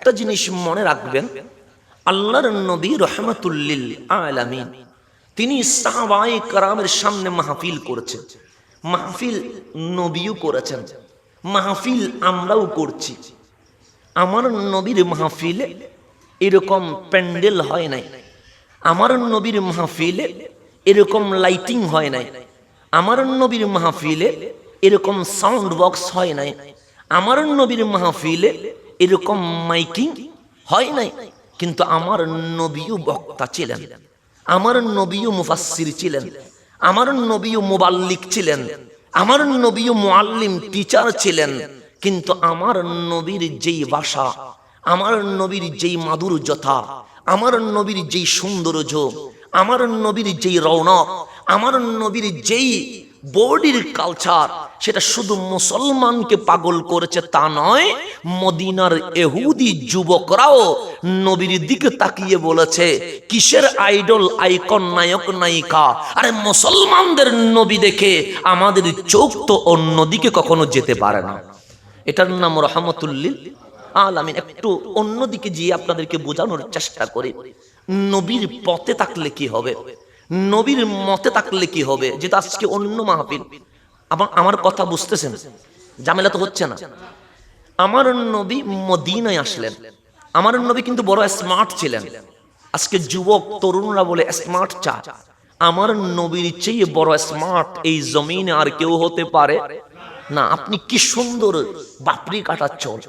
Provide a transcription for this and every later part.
একটা জিনিস মনে রাখবেন, আল্লাহর নবী রহমতুল্লিল আলামিন, তিনি সাহাবাই কারামের সামনে মাহফিল করেছেন। মাহফিল নবীও করেছেন, মাহফিল আমরাও করছি। আমার নবীর মাহফিলে এরকম প্যান্ডেল হয় নাই। আমার নবীর মাহফিলে এরকম লাইটিং হয় নাই। আমার নবীর মাহফিলে এরকম সাউন্ড বক্স হয় নাই। আমার নবীর মাহফিলে এরকম মাইকিং হয় নাই। কিন্তু আমার নবীও বক্তা ছিলেন। আমার নবীও মুফাসসির ছিলেন। আমার নবীও মুবাল্লিক ছিলেন। আমার নবীও মুআল্লিম টিচার ছিলেন। কিন্তু আমার নবীর যেই ভাষা আমার নবীর যেই মাধুর্যতা, আমার নবীর যেই সৌন্দর্য, আমার নবীর যেই রৌনক আমার নবীর যেই বডির কালচার সেটা শুধু মুসলমানকে পাগল করেছে তা নয়, মদিনার এহুদি যুবকরাও নবীর দিকে তাকিয়ে বলেছে, কিসের আইডল আইকন নায়ক, নায়িকা? আরে মুসলমানদের নবী দেখে আমাদের চোখ তো অন্যদিকে কখনো যেতে পারে না। এটার নাম রহমতুল্লিল আলামিন। একটু অন্যদিকে গিয়ে আপনাদেরকে বোঝানোর চেষ্টা করি। নবীর পথে থাকলে কি হবে? নবীর মতে থাকলে কি হবে? যেটা আজকে অন্য মাহফিল। আমার আমার কথা বুঝতেছেন? ঝামেলা তো হচ্ছে না। আমার নবী মদিনায় আসলেন। আমার নবী কিন্তু বড় স্মার্ট ছিলেন। আজকে যুবক, তরুণরা বলে স্মার্ট চা। আমার নবীর চেয়ে বড় স্মার্ট এই জমিনে আর কেউ হতে পারে? না, আপনি কি সুন্দর বাপরি কাটার চল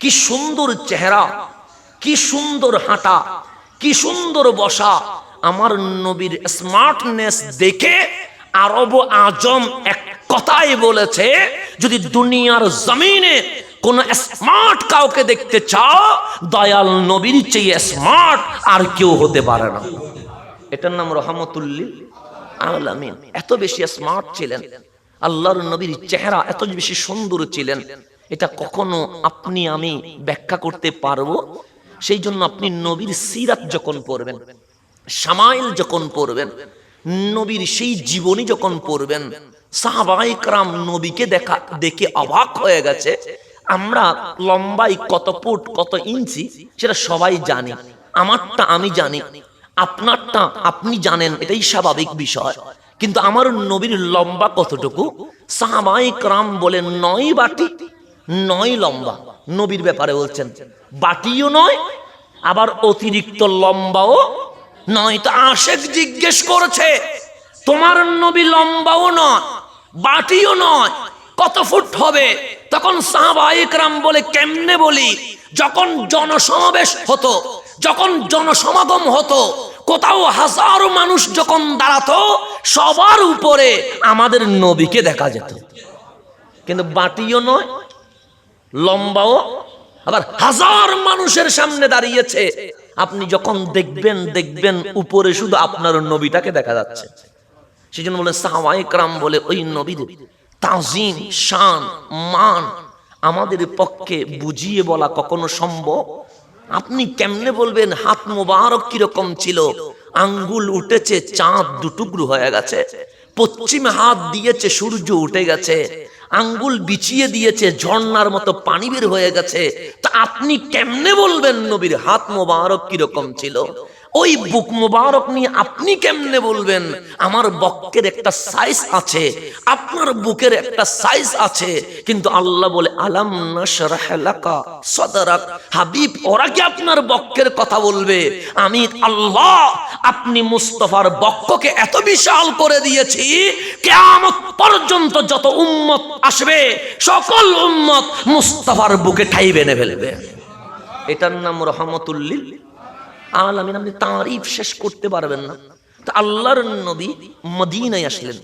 কি সুন্দর চেহারা? কি সুন্দর হাঁটা? কি সুন্দর বসা? আমার নবীর স্মার্টনেস দেখে আরব আজম এক কথাই বলেছে, যদি দুনিয়ার জমিনে কোন স্মার্ট কাউকে দেখতে চাও, দয়াল নবীর চেয়ে স্মার্ট আর কেউ হতে পারে না। এটার নাম রহমতুল্লিল আলামিন। এত বেশি স্মার্ট ছিলেন। আল্লাহর নবীর চেহারা এত বেশি সুন্দর ছিলেন। এটা কখনো আপনি, আমি ব্যাখ্যা করতে পারব? সেই জন্য আপনি নবীর সিরাত যখন পড়বেন সামাইল যখন পড়বেন, নবীর সেই জীবনী যখন পড়বেন সাহাবাইকরাম নবীকে দেখা, দেখে অবাক হয়ে গেছে, আমরা লম্বাই কত ফুট, কত ইঞ্চি, সেটা সবাই জানি, আমারটা আমি জানি, আপনারটা আপনি জানেন, এটাই স্বাভাবিক বিষয়, কিন্তু আমার নবীর লম্বা কতটুকু? সাহাবাইকরাম বলে নয় বাটি, নয় লম্বা, নবীর ব্যাপারে বলছেন, বাটিও নয়, আবার অতিরিক্ত লম্বাও নয় তো আশেক জিজ্ঞেস করেছে, তোমার নবী লম্বাও নয়, বাটিও নয়, কত ফুট হবে? তখন সাহাবাইকরাম বলে, কেমনে বলি? যখন জনসমাবেশ হতো, যখন জনসমাগম হতো, কোথাও হাজারো মানুষ যখন দাঁড়াতো, সবার উপরে আমাদের নবীকে দেখা যেত। কিন্তু বাটিও নয়, লম্বাও, আবার হাজার মানুষের সামনে দাঁড়িয়েছে আপনি যখন দেখবেন দেখবেন উপরে শুধু আপনার নবীটাকে দেখা যাচ্ছে। সেই জন্য বলে সাহাবাইকরাম বলে, ওই নবীর তাজিম, শান, মান আমাদের পক্ষে বুঝিয়ে বলা কখনো সম্ভব? আপনি কেমনে বলবেন, হাত মোবারক কীরকম ছিল? আঙ্গুল উঠেছে, চাঁদ দুটুকরো হয়ে গেছে, পশ্চিমে হাত দিয়েছে, সূর্য উঠে গেছে আঙ্গুল বিছিয়ে দিয়েছে, ঝর্ণার মতো পানি বের হয়ে গেছে। তা আপনি কেমনে বলবেন নবীর হাত মোবারক কীরকম ছিল? ওই বুক মোবারক নিয়ে আপনি কেমনে বলবেন? আমার বক্কের একটা সাইজ আছে, আপনার বুকের একটা সাইজ আছে, কিন্তু আল্লাহ বলে, আলাম সদরাক। হাবিব, ওরা কি আপনার বক্কের কথা বলবে? আমি আল্লাহ, আপনি মুস্তফার বক্ষকে এত বিশাল করে দিয়েছি, কিয়ামত পর্যন্ত যত উম্মত আসবে, সকল উম্মত মুস্তফার বুকে ঠাই বেনে ফেলবে। এটার নাম রহমতুল্লিল। আলামিন আপনি শেষ করতে পারবেন না। তা আল্লাহর নবী মদিনায় আসলেন।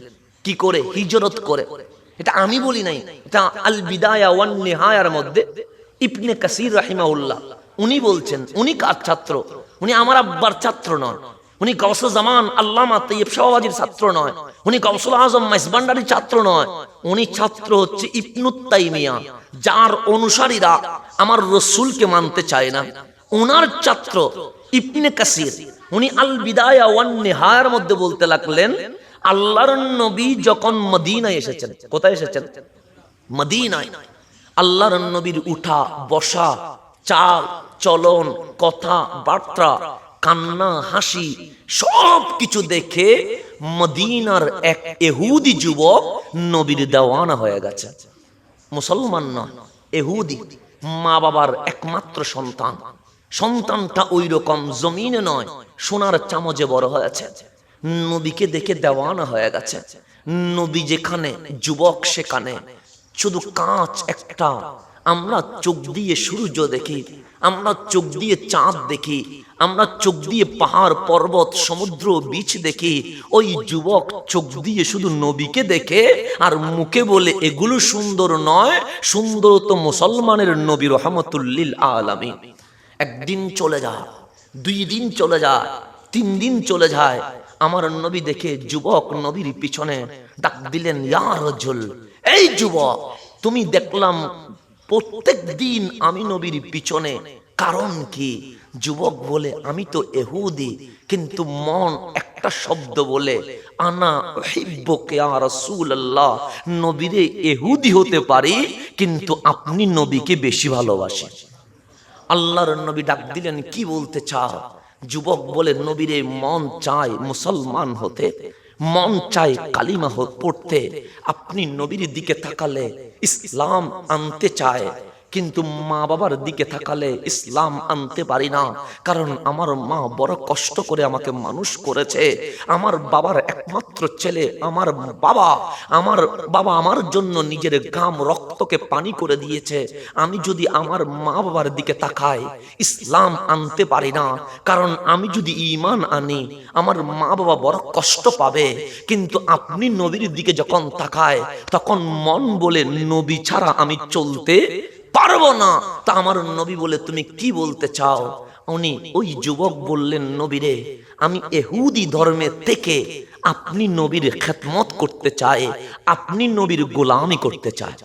কি করে? হিজরত করে। এটা আমি বলি নাই। এটা আল বিদায়া ওয়ান নিহায়ার মধ্যে ইবনে কাসির রাহিমাউল্লাহ উনি বলছেন, উনি কার ছাত্র? উনি আমার আব্বার ছাত্র নন। উনি গৌসুল জামান, আল্লামা তৈয়ব শাহবাজির ছাত্র নয়। উনি গৌসুল আজম মাইসবান্ডারির ছাত্র নয়। উনি ছাত্র হচ্ছে ইবনুত তাইমিয়া, যার অনুসারীরা আমার রসুলকে মানতে চায় না। ওনার ছাত্র ইবনে কাসির। উনি আল বিদায়া ওয়ান নিহায়ার মধ্যে বলতে লাগলেন, আল্লাহর নবী যখন মদিনায় এসেছেন, কোথায় এসেছেন? মদিনায়। আল্লাহর নবীর উঠা, বসা, চাল, চলন, কথা, বার্তা, কান্না, হাসি সব কিছু দেখে মদিনার এক এহুদি যুবক নবীর দেওয়ানা হয়ে গেছে। মুসলমান নয়, এহুদি মা বাবার একমাত্র সন্তান। সন্তানটা ওই রকম জমিনে নয়, সোনার চামচে বড় হয়েছে। নবীকে দেখে দেওয়ানা হয়ে গেছে। নবী যেখানে, যুবক সেখানে। শুধু কাঁচ একটা। আমরা চোখ দিয়ে সূর্য দেখি, আমরা চোখ দিয়ে চাঁদ দেখি, আমরা চোখ দিয়ে পাহাড়, পর্বত, সমুদ্র, বিচ দেখি। ওই যুবক চোখ দিয়ে শুধু নবীকে দেখে আর মুখে বলে, এগুলো সুন্দর নয়, সুন্দর তো মুসলমানের নবী রহমতুল্লিল আলামী একদিন চলে যায় দুই দিন চলে যায় তিন দিন চলে যায়। আমার নবী দেখে যুবক নবীর পিছনে ডাক দিলেন ইয়ার রজুল, এই যুবক, তুমি দেখলাম প্রত্যেক দিন আমি নবীর পিছনে। কারণ কি? যুবক বলে, আমি তো এহুদি, কিন্তু মন একটা শব্দ বলে, আনা হিব্বকে আর রাসূলুল্লাহ, নবীরে এহুদি হতে পারি, কিন্তু আপনি নবীকে বেশি ভালোবাসেন আল্লাহর নবী ডাক দিলেন, কি বলতে চাও? যুবক বলে, নবীরে মন চায় মুসলমান হতে, মন চায় কালিমা পড়তে। আপনি নবীর দিকে তাকালে ইসলাম আনতে চায়। কিন্তু মা বাবার দিকে তাকালে ইসলাম আনতে পারি না। কারণ আমার মা বড় কষ্ট করে আমাকে মানুষ করেছে। আমার বাবার একমাত্র ছেলে, আমার বাবা আমার বাবা আমার জন্য নিজের গাম রক্তকে পানি করে দিয়েছে। আমি যদি আমার মা বাবার দিকে তাকাই, ইসলাম আনতে পারি না। কারণ আমি যদি ঈমান আনি, আমার মা বাবা বড় কষ্ট পাবে। কিন্তু আপনি নবীর দিকে যখন তাকায়, তখন মন বলে নবী ছাড়া আমি চলতে পারব না। তা আমার নবী বলে, তুমি কি বলতে চাও? উনি, ওই যুবক বললেন, নবীরে, আমি এহুদি ধর্মের থেকে আপনি নবীর খেতমত করতে চায়, আপনি নবীর গোলামি করতে চায়।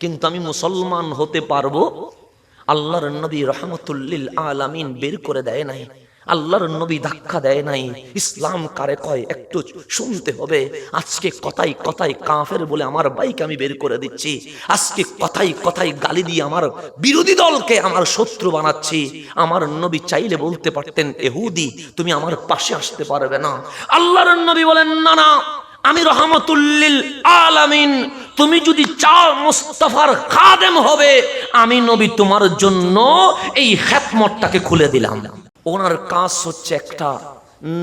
কিন্তু আমি মুসলমান হতে পারব? আল্লাহর নবী রহমতুল্লিল আলামিন বের করে দেয় নাই। আল্লাহর নবী ধাক্কা দেয় নাই। ইসলাম কারে কয়? একটু শুনতে হবে। আজকে কথাই কথাই কাফের বলে আমার বাইক আমি বের করে দিচ্ছি। আজকে কথাই কথাই গালি দিয়ে আমার বিরোধী দলকে আমার শত্রু বানাচ্ছি। আমার নবী চাইলে বলতে পারতেন, এহুদি, তুমি আমার পাশে আসতে পারবে না। আল্লাহর নবী বলেন, না না, আমি রহমতুল্লিল আলামিন, তুমি যদি চাও মুস্তাফার খাদেম হবে, আমি নবী তোমার জন্য এই খেতমতটাকে খুলে দিলাম। ওনার কাজ হচ্ছে একটা,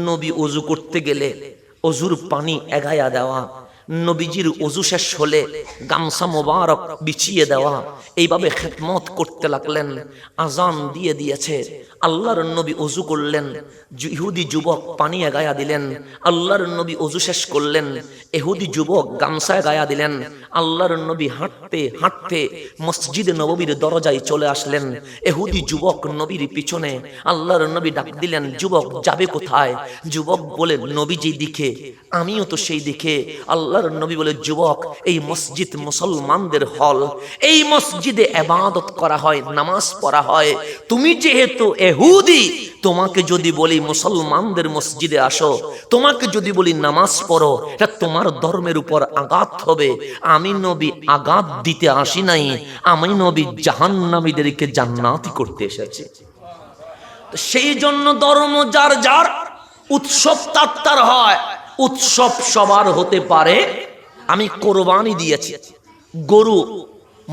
নবী অজু করতে গেলে অজুর পানি এগায়া দেওয়া, নবীজির অজু শেষ হলে গামছা মোবারক বিছিয়ে দেওয়া, এইভাবে খেদমত করতে লাগলেন, আজান দিয়ে দিয়েছে আল্লাহর নবী অজু করলেন ইহুদি যুবক পানি গায়া দিলেন, আল্লাহর নবী অজু শেষ করলেন, এহুদি যুবক গামছায় গায়া দিলেন, আল্লাহর নবী হাঁটতে হাঁটতে মসজিদ নববীর দরজায় চলে আসলেন, এহুদি যুবক নবীর পিছনে আল্লাহর নবী ডাক দিলেন, যুবক যাবে কোথায়? যুবক বলে, নবীজি দিকে, আমিও তো সেই দিকে। আল্লাহর নবী বলে, যুবক, এই মসজিদ মুসলমানদের হল। এই মসজিদে এবাদত করা হয়, নামাজ পড়া হয়। তুমি যেহেতু এহুদি তোমাকে যদি বলি মুসলমানদের মসজিদে আসো, তোমাকে যদি বলি নামাজ পড়ো, এটা তোমার ধর্মের উপর আঘাত হবে। আমি নবী আঘাত দিতে আসি নাই, আমি নবী জাহান্নামীদেরকে জান্নাতি করতে এসেছি। সেই জন্য ধর্ম যার যার, উৎসব তার তার হয়। উৎসব সবার হতে পারে, আমি কোরবানি দিয়েছি। গরু,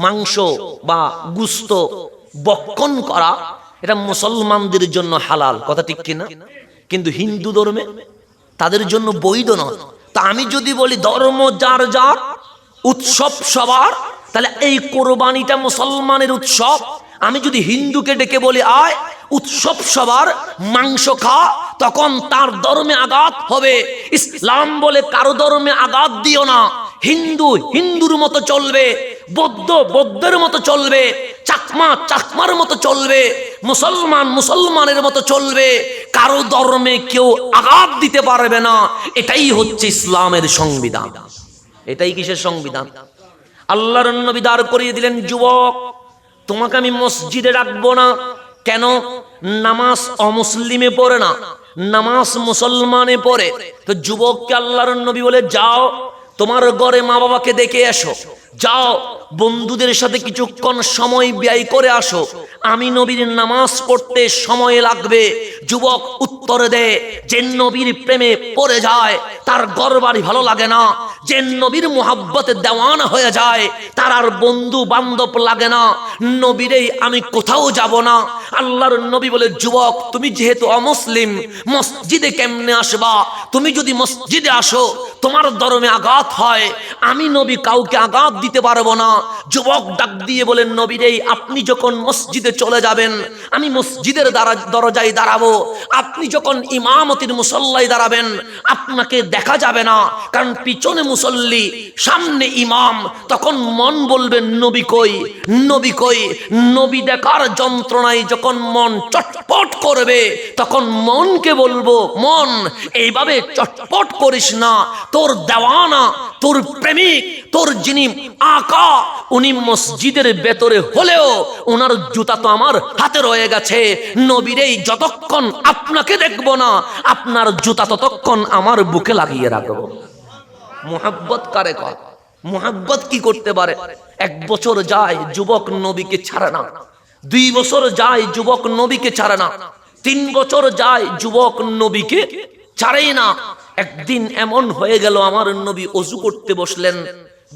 মাংস বা গুস্ত বক্ষণ করা এটা মুসলমানদের জন্য হালাল। কথা ঠিক কিনা? কিন্তু হিন্দু ধর্মে তাদের জন্য বৈধ নয়। তা আমি যদি বলি ধর্ম যার যার, উৎসব সবার, তাহলে এই কোরবানিটা মুসলমানের উৎসব। আমি যদি হিন্দুকে ডেকে বলি, আয়, উৎসব সবার, মাংস খা। তখন তার ধর্মে আঘাত হবে। ইসলাম বলে কারও ধর্মে আঘাত দিও না। হিন্দু হিন্দুর মতো চলবে, বৌদ্ধ বৌদ্ধের মতো চলবে। চাকমা চাকমার মতো চলবে, মুসলমান মুসলমানের মতো চলবে, কারও ধর্মে কেউ আঘাত দিতে পারবে না। এটাই হচ্ছে ইসলামের সংবিধান। এটাই কিসের সংবিধান? আল্লাহর নবী দাঁড় করিয়ে দিলেন, যুবক, তোমাকে আমি মসজিদে রাখব না। কেন? নামাজ অমুসলিমে পড়ে না, নামাজ মুসলমানে পড়ে। তো যুবককে আল্লাহর নবী বলে, যাও, তোমার ঘরে মা বাবাকে দেখে এসো। যাও বন্ধুদের সাথে কিছুক্ষণ সময় ব্যয় করে আসো। আমি নবীর নামাজ পড়তে সময় লাগবে। যুবক উত্তর দেয় যে নবীর প্রেমে পড়ে যায়, তার গরবারি ভালো লাগে না। যে নবীর মোহাব্বতে দেওয়ান হয়ে যায়, তার আর বন্ধু বান্ধব লাগে না। নবীরেই আমি কোথাও যাব না। আল্লাহর নবী বলে, যুবক, তুমি যেহেতু অমুসলিম, মসজিদে কেমনে আসবা? তুমি যদি মসজিদে আসো, তোমার ধর্মে আঘাত হয়। আমি নবী কাউকে আঘাত দিতে পারব না। যুবক ডাক দিয়ে বলেন নবীরেই আপনি যখন মসজিদে চলে যাবেন, আমি মসজিদের দরজায় দাঁড়াবো। আপনি যখন ইমামতির মুসল্লায় দাঁড়াবেন, আপনাকে দেখা যাবে না। কারণ পিছনে মুসল্লি, সামনে ইমাম। তখন মন বলবেন, নবী কই? নবী কই? নবী দেখার যন্ত্রণায় যখন মন চটপট করবে। তখন মনকে বলব, মন, এইভাবে চটপট করিস না। তোর দেওয়ানা, তোর প্রেমিক, তোর যিনি আকা, উনি মসজিদের ভেতরে হলেও ওনার জুতা তো আমার হাতে রয়ে গেছে। নবীরেই যতক্ষণ আপনাকে দেখব না, আপনার জুতা ততক্ষণ আমার বুকে লাগিয়ে রাখব। মোহাব্বত কারে কয়? মোহাব্বত কি করতে পারে? এক বছর যায়, যুবক নবীকে ছাড়ে না। দুই বছর যায় যুবক নবীকে ছাড়ে না। তিন বছর যায় যুবক নবীকে ছাড়েই না। একদিন এমন হয়ে গেল, আমার নবী অজু করতে বসলেন।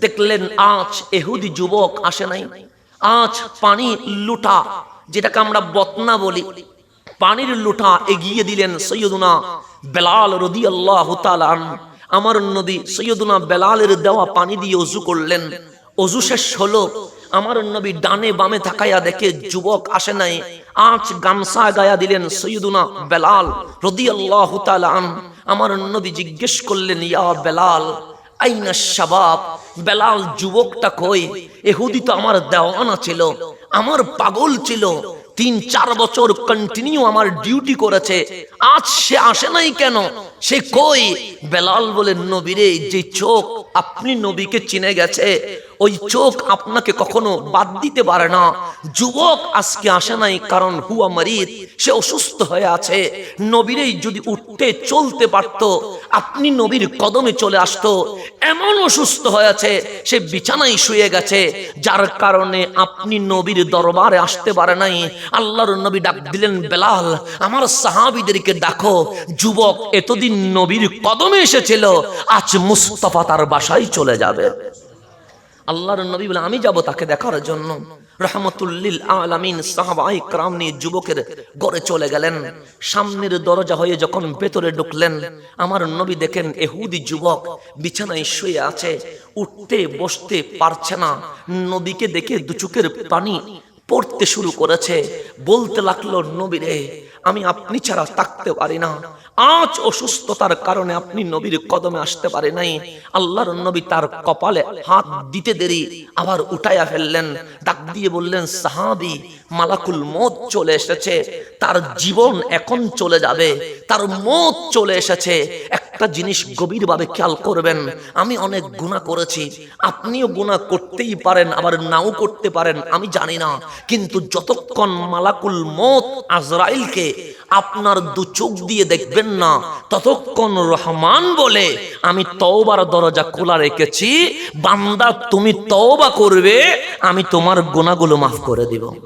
দেখলেন আজ এহুদি যুবক আসে নাই। আজ পানি লুটা, যেটাকে আমরা বতনা বলি, পানির লোটা এগিয়ে দিলেন সৈয়দুনা বেলাল রদি আল্লাহ আমার নবী সৈয়দুনা বেলালের দেওয়া পানি দিয়ে অজু করলেন। অজু শেষ হলো আমার নবী ডানে বামে তাকাইয়া দেখে যুবক আসে নাই। আজ গামসা গায়া দিলেন সৈয়দুনা বেলাল রদি আল্লাহ আমার নবী জিজ্ঞেস করলেন, ইয়া বেলাল, আইনা শাবাব? বেলাল, যুবকটা কই? এহুদি তো আমার দেওয়ানা ছিল, আমার পাগল ছিল। তিন চার বছর কন্টিনিউ আমার ডিউটি করেছে। আজ সে আসে নাই কেন? সে কই? বেলাল বলে নবীরে, যে চোখ আপনি নবীকে চিনে গেছে, ওই চোখ আপনাকে কখনো বাদ দিতে পারে না। যুবক আজকে আসে নাই কারণ হুয়া মারিদ, সে অসুস্থ হয়ে আছে। নবীরেই যদি উঠতে চলতে পারত, আপনি নবীর কদমে চলে আসতো। এমন অসুস্থ হয়ে আছে, সে বিছানায় শুয়ে গেছে। যার কারণে আপনি নবীর দরবারে আসতে পারে নাই। আল্লাহর নবী ডাক দিলেন, বেলাল, আমার সাহাবিদেরকে ডাকো যুবক, এতদিন নবীর কদমে এসেছিল, আজ মুস্তফা তার বাসায় চলে যাবে। আল্লাহর নবী বলে, আমি যাব তাকে দেখার জন্য। রহমতুল্লিল আলামিন সাহাবাই ক্রাম নিয়ে যুবকের গড়ে চলে গেলেন। সামনের দরজা হয়ে যখন ভেতরে ঢুকলেন, আমার নবী দেখেন এহুদি যুবক বিছানায় শুয়ে আছে, উঠতে বসতে পারছে না। নবীকে দেখে দুচুকের পানি পড়তে শুরু করেছে। বলতে লাগল নবীরে আমি আপনি ছাড়া থাকতে পারি না। আজ অসুস্থতার কারণে আপনি নবীর কদমে আসতে পারে নাই। আল্লাহর নবী তার কপালে হাত দিতে দেরি, আবার উঠাইয়া ফেললেন। ডাক দিয়ে বললেন, সাহাবি, মালাকুল মত চলে এসেছে। তার জীবন এখন চলে যাবে। তার মত চলে এসেছে। একটা জিনিস গভীরভাবে খেয়াল করবেন। আমি অনেক গুণা করেছি। আপনিও গুণা করতেই পারেন, আবার নাও করতে পারেন, আমি জানি না। কিন্তু যতক্ষণ মালাকুল মত আজরাইলকে আপনার দু চোখ দিয়ে দেখবেন না, ততক্ষণ রহমান বলে, আমি তওবার দরজা খোলা রেখেছি। বান্দা, তুমি তওবা করবে, আমি তোমার গুণাগুলো মাফ করে দিব।